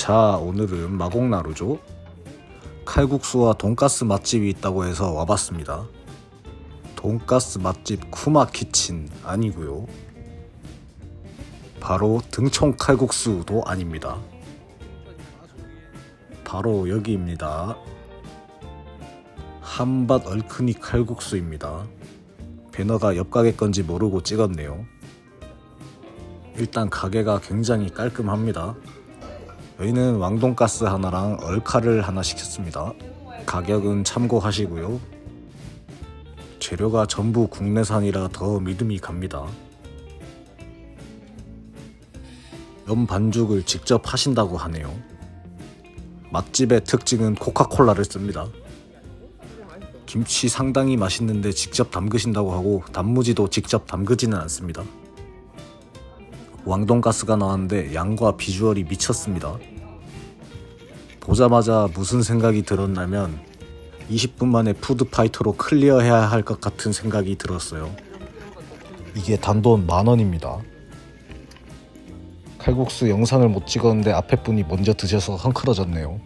자 오늘은 마곡나루죠. 칼국수와 돈가스 맛집이 있다고 해서 와봤습니다. 돈가스 맛집 쿠마 키친 아니고요. 바로 등촌 칼국수도 아닙니다. 바로 여기입니다. 한밭 얼큰이 칼국수입니다. 배너가 옆 가게 건지 모르고 찍었네요. 일단 가게가 굉장히 깔끔합니다 저희는 왕돈가스 하나랑 얼카를 하나 시켰습니다. 가격은 참고하시고요. 재료가 전부 국내산이라 더 믿음이 갑니다. 면 반죽을 직접 하신다고 하네요. 맛집의 특징은 코카콜라를 씁니다. 김치 상당히 맛있는데 직접 담그신다고 하고 단무지도 직접 담그지는 않습니다. 왕돈가스가 나왔는데 양과 비주얼이 미쳤습니다. 보자마자 무슨 생각이 들었냐면 20분 만에 푸드파이터로 클리어해야 할 것 같은 생각이 들었어요. 이게 단돈 만 원입니다. 칼국수 영상을 못 찍었는데 앞에 분이 먼저 드셔서 헝클어졌네요.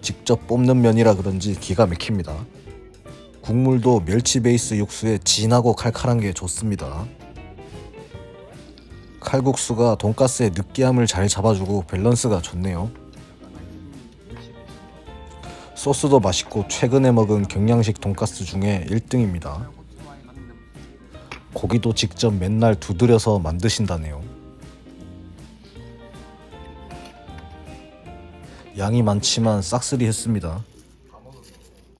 직접 뽑는 면이라 그런지 기가 막힙니다. 국물도 멸치 베이스 육수에 진하고 칼칼한 게 좋습니다. 칼국수가 돈가스의 느끼함을 잘 잡아주고 밸런스가 좋네요. 소스도 맛있고 최근에 먹은 경양식 돈가스 중에 1등입니다. 고기도 직접 맨날 두드려서 만드신다네요. 양이 많지만 싹쓸이 했습니다.